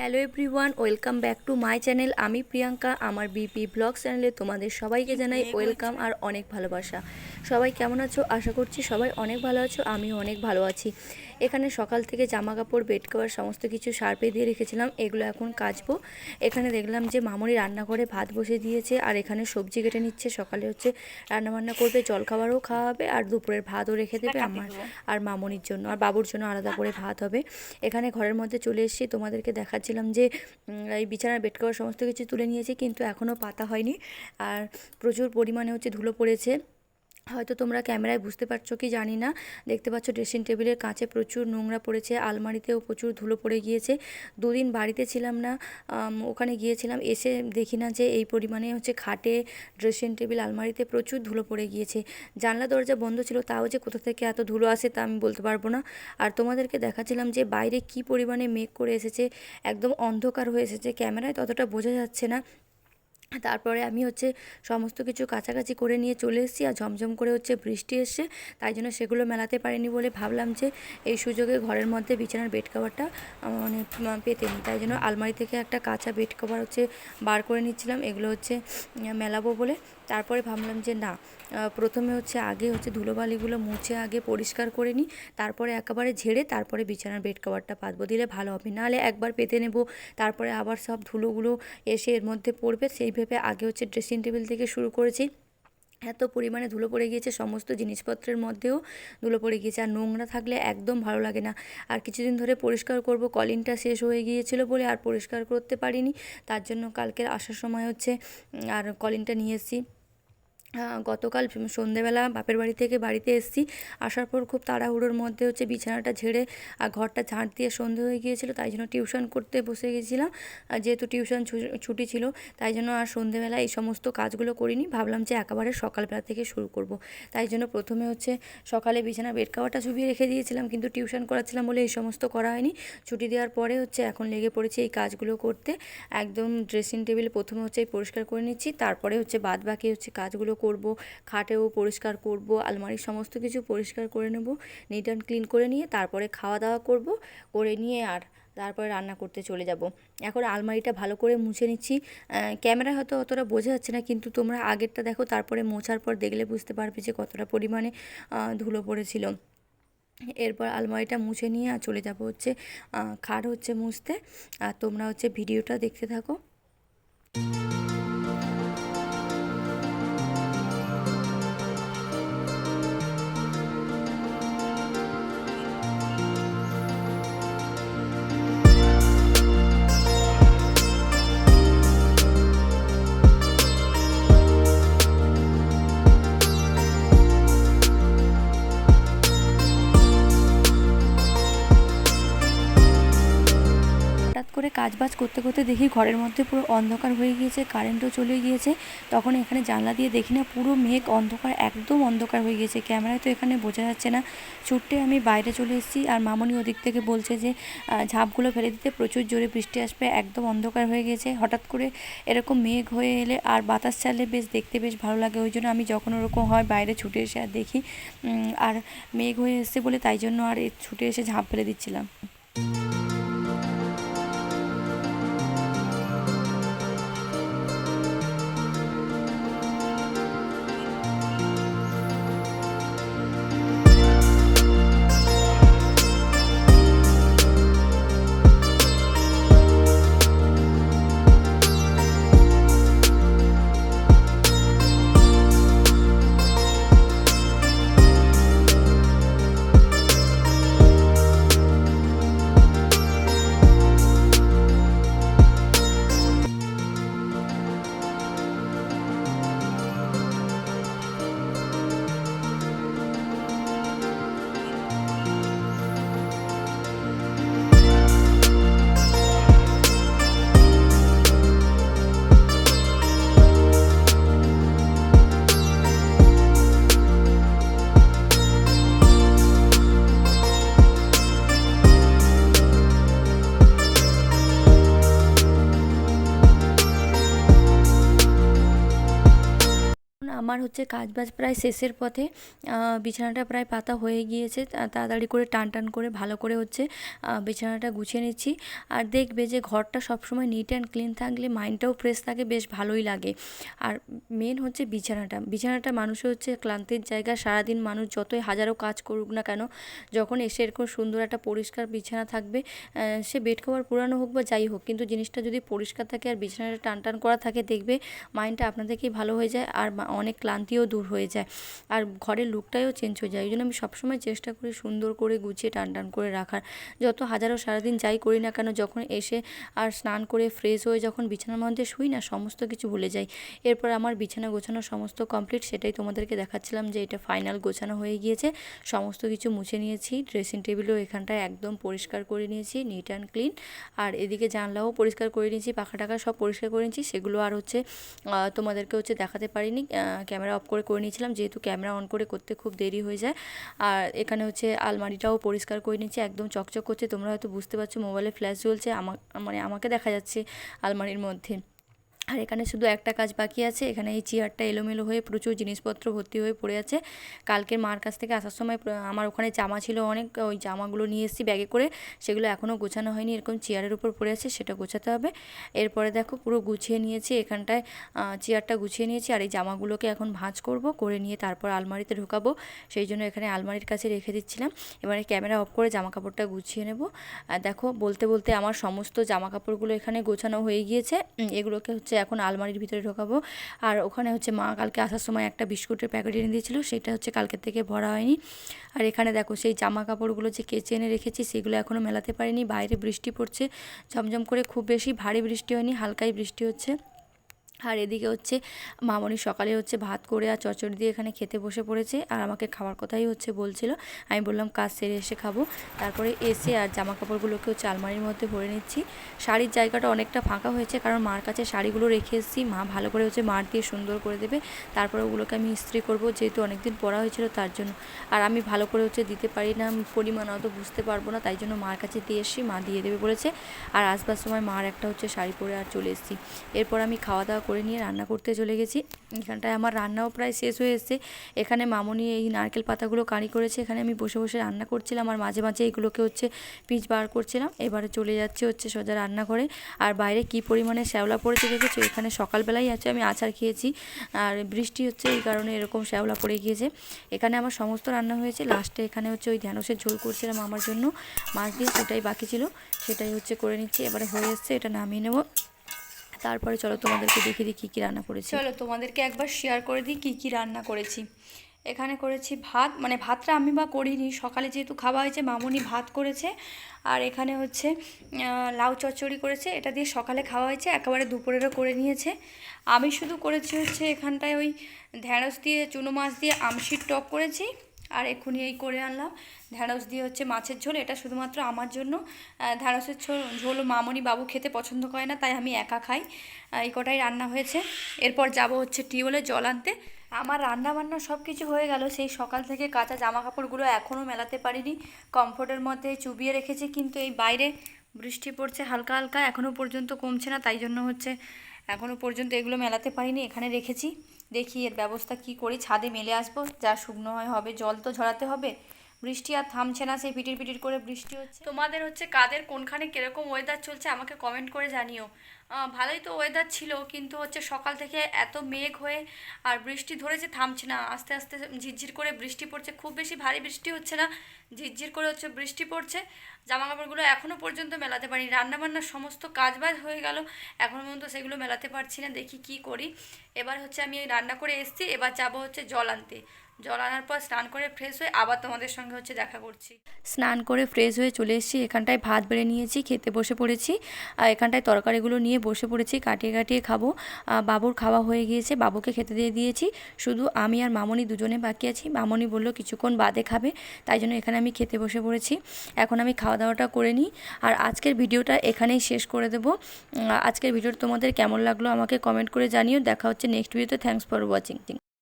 Hello everyone welcome back to my channel. আমি প্রিয়াঙ্কা আমার BP blog চ্যানেলে তোমাদের সবাইকে জানাই ওয়েলকাম আর অনেক ভালোবাসা। সবাই কেমন আছো? আশা করছি সবাই অনেক ভালো আছো আমিও অনেক ভালো আছি। এখানে সকাল থেকে জামা কাপড় বেড কভার সমস্ত কিছু সার্পে দিয়ে রেখেছিলাম। এগুলো এখন কাচবো। এখানে দেখলাম যে মামনি রান্নাঘরে ভাত বসে দিয়েছে আর এখানে সবজি কেটে নিচ্ছে। সকালে হচ্ছে রান্নাবান্না করবে জলখাবারও খাওয়াবে আর দুপুরের ভাতও রেখে দেবে আমার আর মামনির জন্য। আর বাবুর জন্য আলাদা করে ভাত হবে। এখানে ঘরের মধ্যে চলে এসেছি। তোমাদেরকে দেখাচ্ছিলাম যে এই বিছানার বেড কভার সমস্ত কিছু তুলে নিয়েছি কিন্তু এখনও পাতা হয়নি। আর প্রচুর পরিমাণে হচ্ছে ধুলো পড়েছে। হয়তো তোমরা ক্যামেরায় বুঝতে পারছ কি জানি না। দেখতে পাচ্ছ ড্রেসিং টেবিলের কাছে প্রচুর নোংরা পড়েছে, আলমারিতেও প্রচুর ধুলো পড়ে গিয়েছে। দুদিন বাড়িতে ছিলাম না ওখানে গিয়েছিলাম, এসে দেখি না যে এই পরিমাণে হচ্ছে খাটে ড্রেসিং টেবিল আলমারিতে প্রচুর ধুলো পড়ে গিয়েছে। জানলা দরজা বন্ধ ছিল, তাও যে কোথা থেকে এত ধুলো আসে তা আমি বলতে পারব না। আর তোমাদেরকে দেখাচ্ছিলাম যে বাইরে কি পরিমাণে মেঘ করে এসেছে, একদম অন্ধকার হয়ে এসেছে। ক্যামেরায় ততটা বোঝা যাচ্ছে না তারপরে আমি হচ্ছে সমস্ত কিছু কাছাকাছি করে নিয়ে চলে এসেছি আর ঝমঝম করে হচ্ছে বৃষ্টি এসছে। তাই জন্য সেগুলো মেলাতে পারিনি বলে ভাবলাম যে এই সুযোগে ঘরের মধ্যে বিছানার বেড কভারটা মানে পেতে নিই। তাই জন্য আলমারি থেকে একটা কাঁচা বেড কভার হচ্ছে বার করে নিচ্ছিলাম। এগুলো হচ্ছে মেলাবো বলে। তারপরে ভাবলাম যে না প্রথমে হচ্ছে আগে হচ্ছে ধুলোবালিগুলো মুছে আগে পরিষ্কার করে নিই, তারপরে একেবারে ঝেড়ে তারপরে বিছানার বেড কভারটা পাতবো। দিলে ভালো হবে, নাহলে একবার পেতে নেব, তারপরে আবার সব ধুলোগুলো এসে এর মধ্যে পড়বে। সেই ভেবে আগে হচ্ছে ড্রেসিং টেবিল থেকে শুরু করেছি। এত পরিমাণে ধুলো পড়ে গিয়েছে, সমস্ত জিনিসপত্রের মধ্যেও ধুলো পড়ে গিয়েছে। আর নোংরা থাকলে একদম ভালো লাগে না। আর কিছুদিন ধরে পরিষ্কার করব, কলিনটা শেষ হয়ে গিয়েছিল বলে আর পরিষ্কার করতে পারিনি। তার জন্য কালকের আসার সময় হচ্ছে আর কলিনটা নিয়ে এসেছি। গতকাল সন্ধেবেলা বাপের বাড়ি থেকে বাড়িতে এসেছি। আসার পর খুব তাড়াহুড়োর মধ্যে হচ্ছে বিছানাটা ঝেড়ে আর ঘরটা ঝাঁট দিয়ে সন্ধে হয়ে গিয়েছিল, তাই জন্য টিউশন করতে বসে গেছিলাম। আর যেহেতু টিউশন ছুটি ছিল, তাই জন্য আর সন্ধেবেলা এই সমস্ত কাজগুলো করিনি। ভাবলাম যে একেবারে সকালবেলা থেকে শুরু করব। তাই জন্য প্রথমে হচ্ছে সকালে বিছানা বেড কাভারটা ছুপিয়ে রেখে দিয়েছিলাম, কিন্তু টিউশন করাচ্ছিলাম বলে এই সমস্ত করা হয়নি। ছুটি দেওয়ার পরে হচ্ছে এখন লেগে পড়েছি এই কাজগুলো করতে। একদম ড্রেসিং টেবিল প্রথমে হচ্ছে পরিষ্কার করে নিচ্ছি, তারপরে হচ্ছে বাদ বাকি হচ্ছে কাজগুলো করব, খাটেও পরিষ্কার করব, আলমারির সমস্ত কিছু পরিষ্কার করে নেব নিট অ্যান্ড ক্লিন করে নিয়ে তারপরে খাওয়া দাওয়া করব, করে নিয়ে আর তারপরে রান্না করতে চলে যাব। এখন আলমারিটা ভালো করে মুছে নিচ্ছি। ক্যামেরা হয়তো অতটা বোঝা যাচ্ছে না, কিন্তু তোমরা আগেরটা দেখো, তারপরে মোছার পর দেখলে বুঝতে পারবে যে কতটা পরিমাণে ধুলো পড়েছিল। এরপর আলমারিটা মুছে নিয়ে আর চলে যাব হচ্ছে খাট হচ্ছে মুছতে। আর তোমরা হচ্ছে ভিডিওটা দেখতে থাকো। হঠাৎ করে কাজ বাজ করতে করতে দেখি ঘরের মধ্যে পুরো অন্ধকার হয়ে গিয়েছে কারেন্টও চলে গিয়েছে। তখন এখানে জানলা দিয়ে দেখি না, পুরো মেঘ অন্ধকার, একদম অন্ধকার হয়ে গিয়েছে। ক্যামেরায় তো এখানে বোঝা যাচ্ছে না। ছুটে আমি বাইরে চলে এসেছি আর মামনি ওদিক থেকে বলছে যে ঝাঁপগুলো ফেলে দিতে প্রচুর জোরে বৃষ্টি আসবে, একদম অন্ধকার হয়ে গেছে হঠাৎ করে এরকম মেঘ হয়ে এলে আর বাতাস চালে বেশ দেখতে বেশ ভালো লাগে। ওই জন্য আমি যখন ওরকম হয় বাইরে ছুটে এসে আর দেখি আর মেঘ হয়ে এসছে বলে তাই জন্য আর ছুটে এসে ঝাঁপ ফেলে দিচ্ছিলাম। আমার হচ্ছে কাজবাজ প্রায় শেষের পথে বিছানাটা প্রায় পাতা হয়ে গিয়েছে তাড়াতাড়ি করে টান টান করে ভালো করে হচ্ছে বিছানাটা গুছিয়ে নিচ্ছি। আর দেখবে যে ঘরটা সবসময় নিট অ্যান্ড ক্লিন থাকলে মাইন্ডটাও ফ্রেশ থাকে, বেশ ভালোই লাগে। আর মেন হচ্ছে বিছানাটা। বিছানাটা মানুষের হচ্ছে ক্লান্তির জায়গা, সারাদিন মানুষ যতই হাজারো কাজ করুক না কেন, যখন এসে এরকম সুন্দর একটা পরিষ্কার বিছানা থাকবে সে বেড কভার পুরানো হোক বা যাই হোক, কিন্তু জিনিসটা যদি পরিষ্কার থাকে আর বিছানাটা টান টান করা থাকে, দেখবে মাইন্ডটা আপনাদেরকেই ভালো হয়ে যায়। আর মা- অনেক ক্লান্তিও দূর হয়ে যায়। আর ঘরের লুকটাও চেঞ্জ হয়ে যায়। ওই জন্য আমি সবসময় চেষ্টা করি সুন্দর করে গুছিয়ে টান টান করে রাখার। যত হাজারো সারাদিন যাই করি না কেন, যখন এসে আর স্নান করে ফ্রেশ হয়ে যখন বিছানার মধ্যে শুই না, সমস্ত কিছু ভুলে যাই। এরপর আমার বিছানা গোছানো সমস্ত কমপ্লিট সেটাই তোমাদেরকে দেখাচ্ছিলাম যে এটা ফাইনাল গোছানো হয়ে গিয়েছে। সমস্ত কিছু মুছে নিয়েছি ড্রেসিং টেবিলও এখানটায় একদম পরিষ্কার করে নিয়েছি নিট অ্যান্ড ক্লিন আর এদিকে জানলাও পরিষ্কার করে নিয়েছি, পাখা টাকা সব পরিষ্কার করে নিয়েছি। সেগুলো আর হচ্ছে তোমাদেরকে হচ্ছে দেখাতে পারিনি। ক্যামেরা অফ করে করে নিয়েছিলাম। যেহেতু ক্যামেরা অন করে করতে খুব দেরি হয়ে যায়। আর এখানে হচ্ছে আলমারিটাও পরিষ্কার করে নিয়েছি, একদম চকচক করছে। তোমরা হয়তো বুঝতে পারছ, মোবাইলে ফ্ল্যাশ জ্বলছে, আমা মানে আমাকে দেখা যাচ্ছে আলমারির মধ্যে। আর এখানে শুধু একটা কাজ বাকি আছে। এখানে এই চেয়ারটা এলোমেলো হয়ে প্রচুর জিনিসপত্র ভর্তি হয়ে পড়ে আছে। কালকে মার কাছ থেকে আসার সময় আমার ওখানে জামা ছিল অনেক, ওই জামাগুলো নিয়ে এসেছি ব্যাগে করে। সেগুলো এখনও গোছানো হয়নি, এরকম চেয়ারের উপর পড়ে আছে, সেটা গোছাতে হবে। এরপরে দেখো পুরো গুছিয়ে নিয়েছি, এখানটায় চেয়ারটা গুছিয়ে নিয়েছি আর এই জামাগুলোকে এখন ভাঁজ করব, করে নিয়ে তারপর আলমারিতে ঢোকাবো। সেই জন্য এখানে আলমারির কাছে রেখে দিচ্ছিলাম। এবারে ক্যামেরা অফ করে জামা কাপড়টা গুছিয়ে নেব। দেখো বলতে বলতে আমার সমস্ত জামা কাপড়গুলো এখানে গোছানো হয়ে গিয়েছে। এগুলোকে হচ্ছে এখন আলমারির ভিতরে ঢোকাবো। আর ওখানে হচ্ছে মা কালকে আসার সময় একটা বিস্কুটের প্যাকেট এনে দিয়েছিল, সেটা হচ্ছে কালকের থেকে ভরা হয়নি। আর এখানে দেখো সেই জামা কাপড়গুলো যে কেচে এনে রেখেছি, সেগুলো এখনও মেলাতে পারিনি। বাইরে বৃষ্টি পড়ছে, ঝমঝম করে খুব বেশি ভারী বৃষ্টি হয়নি, হালকাই বৃষ্টি হচ্ছে। আর এদিকে হচ্ছে মামনি সকালে হচ্ছে ভাত করে আর চচ্চড়ি দিয়ে এখানে খেতে বসে পড়েছে আর আমাকে খাওয়ার কথাই হচ্ছে বলছিল। আমি বললাম, কাজ সেরে এসে খাব। তারপরে এসে আর জামা কাপড়গুলোকে হচ্ছে আলমারির মধ্যে ভরে নিচ্ছি। শাড়ির জায়গাটা অনেকটা ফাঁকা হয়েছে কারণ মার কাছে শাড়িগুলো রেখে এসেছি। মা ভালো করে হচ্ছে মার দিয়ে সুন্দর করে দেবে। তারপরে ওগুলোকে আমি ইস্ত্রি করব। যেহেতু অনেকদিন পরা হয়েছিল তার জন্য। আর আমি ভালো করে হচ্ছে দিতে পারি না, পরিমাণ অত বুঝতে পারব না, তাই জন্য মার কাছে দিয়ে এসেছি। মা দিয়ে দেবে বলেছে। আর আসবার সময় মার একটা হচ্ছে শাড়ি পরে আর চলে এসেছি। এরপর আমি খাওয়া দাওয়া করে নিয়ে রান্না করতে চলে গেছি। এখানটায় আমার রান্নাও প্রায় শেষ হয়ে এসেছে। এখানে মামনি এই নারকেল পাতাগুলো কারি করেছে। এখানে আমি বসে বসে রান্না করছিলাম আর মাঝে মাঝে এইগুলোকে হচ্ছে পিচ বার করছিলাম। এবারে চলে যাচ্ছে হচ্ছে সোজা রান্নাঘরে। আর বাইরে কি পরিমাণে শ্যাওলা পড়েছে দেখেছ? এখানে সকালবেলাই আছে, আমি আচার খেয়েছি। আর বৃষ্টি হচ্ছে এই কারণে এরকম শ্যাওলা পড়ে গিয়েছে। এখানে আমার সমস্ত রান্না হয়েছে। লাস্টে এখানে হচ্ছে ওই ঢ্যাঁড়সের ঝোল করছিলাম আমার জন্য। মাছ দিয়ে সেটাই বাকি ছিল। সেটাই হচ্ছে করে নিচ্ছি। এবারে হয়ে এসছে, এটা নামিয়ে নেব। তারপরে চলো তোমাদেরকে দেখিয়ে দিই কী কী রান্না করেছি। চলো তোমাদেরকে একবার শেয়ার করে দিই কী কী রান্না করেছি। এখানে করেছি ভাত মানে ভাতটা আমি বা করিনি, সকালে যেহেতু খাওয়া হয়েছে, মামুনি ভাত করেছে। আর এখানে হচ্ছে লাউ চচ্চড়ি করেছে, এটা দিয়ে সকালে খাওয়া হয়েছে, একেবারে দুপুরেরও করে নিয়েছে। আমি শুধু করেছি হচ্ছে এখানটায় ওই ঢ্যাঁড়স দিয়ে, চুনো মাছ দিয়ে, আমশির টক করেছি। আর এই করে আনলাম। ঢ্যাঁড়স দিয়ে হচ্ছে মাছের ঝোল, এটা শুধুমাত্র আমার জন্য। ঢ্যাঁড়সের ঝোল ঝোল মামনি বাবু খেতে পছন্দ করে না, তাই আমি একা খাই। এই কটাই রান্না হয়েছে। এরপর যাব হচ্ছে টিউবওয়েলে জল আনতে। আমার রান্না বান্না সব কিছু হয়ে গেল, সেই সকাল থেকে কাঁচা জামা কাপড়গুলো এখনও মেলাতে পারিনি। কমফোর্টের মধ্যে চুবিয়ে রেখেছি, কিন্তু এই বাইরে বৃষ্টি পড়ছে হালকা হালকা এখনও পর্যন্ত কমছে না, তাই জন্য হচ্ছে এখনও পর্যন্ত এগুলো মেলাতে পারিনি, এখানে রেখেছি। দেখি এর ব্যবস্থা কি করি? ছাদে মেলে আসব, যা শুকনো হয় হবে, জল তো ঝরাতে হবে। বৃষ্টি আর থামছে না, সেই পিটির পিটির করে বৃষ্টি হচ্ছে। তোমাদের হচ্ছে কাদের, কোনখানে কীরকম ওয়েদার চলছে আমাকে কমেন্ট করে জানিও। ভালোই তো ওয়েদার ছিল, কিন্তু হচ্ছে সকাল থেকে এত মেঘ হয়ে আর বৃষ্টি ধরেছে, থামছে না। আস্তে আস্তে ঝিরঝির করে বৃষ্টি পড়ছে, খুব বেশি ভারী বৃষ্টি হচ্ছে না, ঝিরঝির করে হচ্ছে বৃষ্টি পড়ছে। জামা কাপড়গুলো এখনও পর্যন্ত মেলাতে পারিনি। রান্নাবান্নার সমস্ত কাজ বাজ হয়ে গেল এখনও পর্যন্ত সেগুলো মেলাতে পারছি না, দেখি কি করি। এবার হচ্ছে আমি রান্না করে এসেছি, এবার যাব হচ্ছে জল আনতে। জল আনার পর স্নান করে ফ্রেশ হয়ে আবার তোমাদের সঙ্গে হচ্ছে দেখা করছি। স্নান করে ফ্রেশ হয়ে চলে এসেছি, এখানটায় ভাত বেড়ে নিয়েছি, খেতে বসে পড়েছি। আর এখানটায় তরকারিগুলো নিয়ে বসে পড়েছি, কাটিয়ে কাটিয়ে খাব। বাবুর খাওয়া হয়ে গিয়েছে, বাবুকে খেতে দিয়ে দিয়েছি। শুধু আমি আর মামনি দুজনে বাকি আছি। মামনি বলল কিছুক্ষণ বাদে খাবে, তাই জন্য এখানে আমি খেতে বসে পড়েছি। এখন আমি খাওয়া দাওয়াটা করে নিই। আর আজকের ভিডিওটা এখানেই শেষ করে দেবো। আজকের ভিডিওটা তোমাদের কেমন লাগল আমাকে কমেন্ট করে জানিও। দেখা হচ্ছে নেক্সট ভিডিওতে থ্যাংকস ফর ওয়াচিং